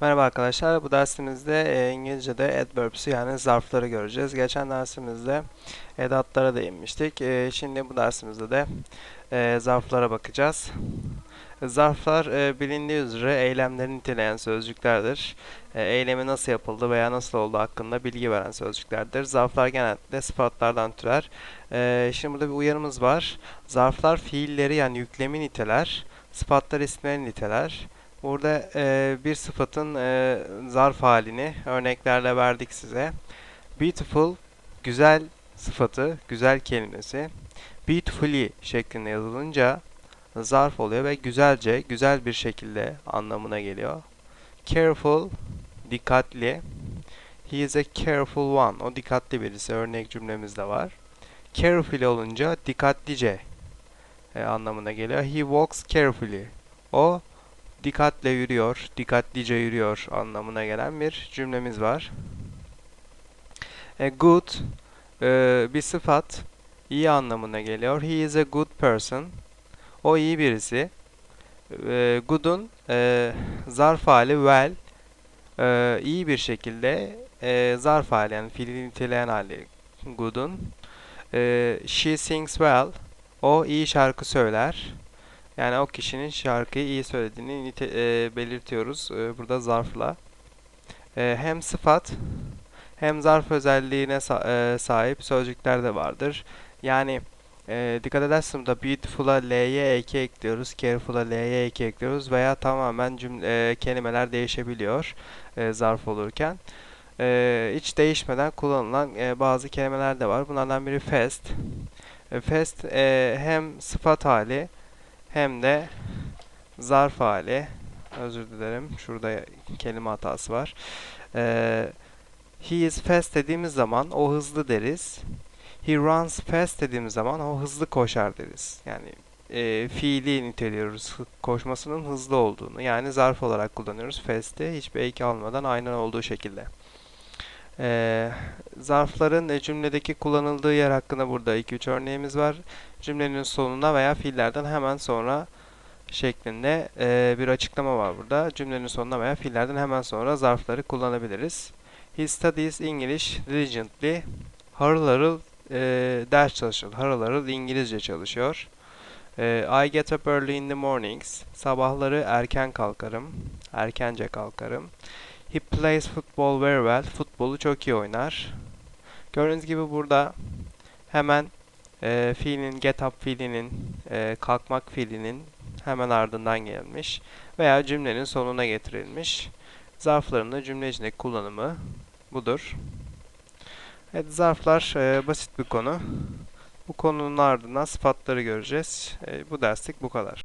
Merhaba arkadaşlar. Bu dersimizde e, İngilizce'de adverbs'ü yani zarfları göreceğiz. Geçen dersimizde edatlara değinmiştik. E, şimdi bu dersimizde de e, zarflara bakacağız. Zarflar e, bilindiği üzere eylemleri niteleyen sözcüklerdir. Eylemi nasıl yapıldı veya nasıl oldu hakkında bilgi veren sözcüklerdir. Zarflar genellikle sıfatlardan türer. Şimdi burada bir uyarımız var. Zarflar fiilleri yani yüklemi niteler, sıfatlar isimleri niteler. Burada e, bir sıfatın e, zarf halini örneklerle verdik size. Beautiful, güzel sıfatı, güzel kelimesi. Beautifully şeklinde yazılınca zarf oluyor ve güzelce, güzel bir şekilde anlamına geliyor. Careful, dikkatli. He is a careful one. O dikkatli birisi. Örnek cümlemiz de var. Carefully olunca dikkatlice e, anlamına geliyor. He walks carefully. O dikkatle yürüyor, dikkatlice yürüyor anlamına gelen bir cümlemiz var. E, good e, bir sıfat, iyi anlamına geliyor. He is a good person. O iyi birisi. E, good'un e, zarf hali well, e, iyi bir şekilde e, zarf hali yani fiili niteleyen hali good'un. E, she sings well. O iyi şarkı söyler. Yani o kişinin şarkıyı iyi söylediğini nite, e, belirtiyoruz e, burada zarfla. E, hem sıfat hem zarf özelliğine sa e, sahip sözcükler de vardır. Yani e, dikkat ederseniz burada beautiful'a l'ye eki ekliyoruz, careful'a l'ye eki ekliyoruz veya tamamen cümle, e, kelimeler değişebiliyor e, zarf olurken. E, hiç değişmeden kullanılan e, bazı kelimeler de var. Bunlardan biri fast. E, fast e, hem sıfat hali hem de zarf hali. Özür dilerim. Şurada kelime hatası var. Ee, he is fast dediğimiz zaman o hızlı deriz. He runs fast dediğimiz zaman o hızlı koşar deriz. Yani e, fiili niteliyoruz koşmasının hızlı olduğunu. Yani zarf olarak kullanıyoruz fast'i hiçbir eki almadan aynen olduğu şekilde. Ee, zarfların e, cümledeki kullanıldığı yer hakkında burada 2-3 örneğimiz var. Cümlenin sonuna veya fiillerden hemen sonra şeklinde e, bir açıklama var burada. Cümlenin sonuna veya fiillerden hemen sonra zarfları kullanabiliriz. He studies English diligently. Harıl harıl e, ders çalışıyor. Harıl harıl İngilizce çalışıyor. E, I get up early in the mornings. Sabahları erken kalkarım. Erkence kalkarım. He plays football very well. Futbolu çok iyi oynar. Gördüğünüz gibi burada hemen e, fiilin get up fiilinin e, kalkmak fiilinin hemen ardından gelmiş veya cümlenin sonuna getirilmiş. Zarfların da cümle içindeki kullanımı budur. Evet zarflar e, basit bir konu. Bu konunun ardından sıfatları göreceğiz. E, bu derslik bu kadar.